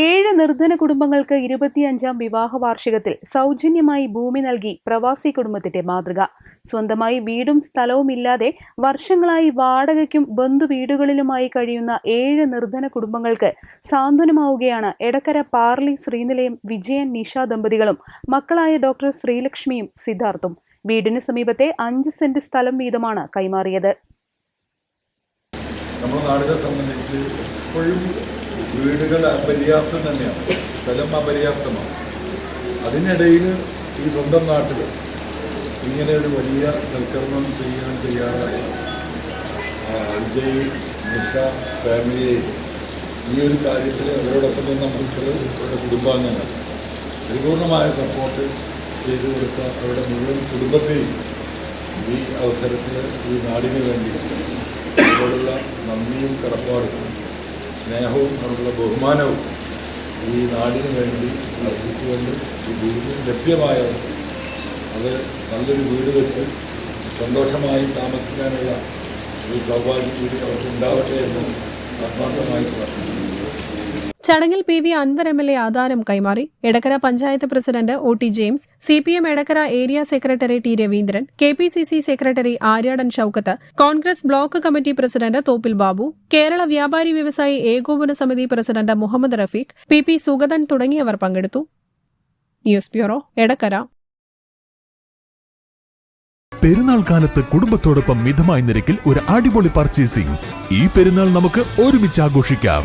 ഏഴ് നിർധന കുടുംബങ്ങൾക്ക് ഇരുപത്തിയഞ്ചാം വിവാഹ വാർഷികത്തിൽ സൗജന്യമായി ഭൂമി നൽകി പ്രവാസി കുടുംബത്തിന്റെ മാതൃക. സ്വന്തമായി വീടും സ്ഥലവും ഇല്ലാതെ വർഷങ്ങളായി വാടകയ്ക്കും ബന്ധുവീടുകളിലുമായി കഴിയുന്ന ഏഴ് നിർധന കുടുംബങ്ങൾക്ക് സാന്ത്വനമാവുകയാണ് എടക്കര പാർലി ശ്രീനിലയം വിജയൻ നിഷ ദമ്പതികളും മക്കളായ ഡോക്ടർ ശ്രീലക്ഷ്മിയും സിദ്ധാർത്ഥും. വീടിന് സമീപത്തെ അഞ്ച് സെന്റ് സ്ഥലം വീതമാണ് കൈമാറിയത്. നമ്മുടെ നാടിനെ സംബന്ധിച്ച് എപ്പോഴും വീടുകൾ അപര്യാപ്തം തന്നെയാണ്. സ്ഥലം അപര്യാപ്തമാണ്. അതിനിടയിൽ ഈ സ്വന്തം നാട്ടിൽ ഇങ്ങനെ ഒരു വലിയ സൽക്കർമ്മം ചെയ്യാൻ തയ്യാറായ വിജയ് നിഷ ഫാമിലിയെ ഈ ഒരു കാര്യത്തിൽ അവരോടൊപ്പം തന്നെ നമുക്ക് അവരുടെ കുടുംബാംഗങ്ങൾ. പരിപൂർണമായ സപ്പോർട്ട് ചെയ്തു കൊടുത്ത അവരുടെ മുഴുവൻ കുടുംബത്തെയും ഈ അവസരത്തിൽ ഈ നാടിന് വേണ്ടി അവരോടുള്ള നന്ദിയും കടപ്പാടും സ്നേഹവും അവരുടെ ബഹുമാനവും ഈ നാടിന് വേണ്ടി അർപ്പിച്ചുകൊണ്ട് ഈ ഭൂമി ലഭ്യമായ അത് നല്ലൊരു വീട് വെച്ച് സന്തോഷമായി താമസിക്കാനുള്ള ഒരു സൗഭാഗ്യം അവർക്ക് ഉണ്ടാവട്ടെ എന്ന് ആത്മാർത്ഥമായി പ്രാർത്ഥിക്കുന്നു. ചടങ്ങിൽ P V Anvar M L A ആധാരം കൈമാറി Edakkara panchayat president O T James C P M Edakkara area secretary T Raveendran K P C C secretary Aryadan Shoukath Congress block committee president Thoppil Babu Kerala Vyapari Vyavasayi Ekopana Samithi president Muhammad Rafeeq P P Sugathan തുടങ്ങിയവർ പങ്കെടുത്തു. News bureau Edakkara. പെരുന്നാൾ കാലത്ത് കുടുംബത്തോടൊപ്പം മിതമായ നിരക്കിൽ ഒരു അടിപൊളി purchasing ഈ പെരുന്നാൾ നമുക്ക് ഒരുമിച്ച് ആഘോഷിക്കാം.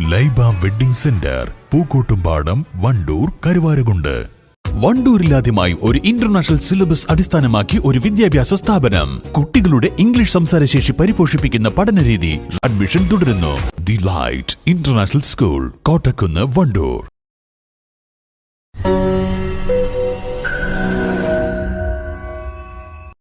Laiba wedding centre Pookkottumpadam Wandoor Karuvarakundu. വണ്ടൂരിലാദ്യമായി ഒരു ഇന്റർനാഷണൽ സിലബസ് അടിസ്ഥാനമാക്കി ഒരു വിദ്യാഭ്യാസ സ്ഥാപനം. കുട്ടികളുടെ ഇംഗ്ലീഷ് സംസാരശേഷി പരിപോഷിപ്പിക്കുന്ന പഠനരീതി അഡ്മിഷൻ തുടരുന്നു. The light international school Kottakkunnu Wandoor.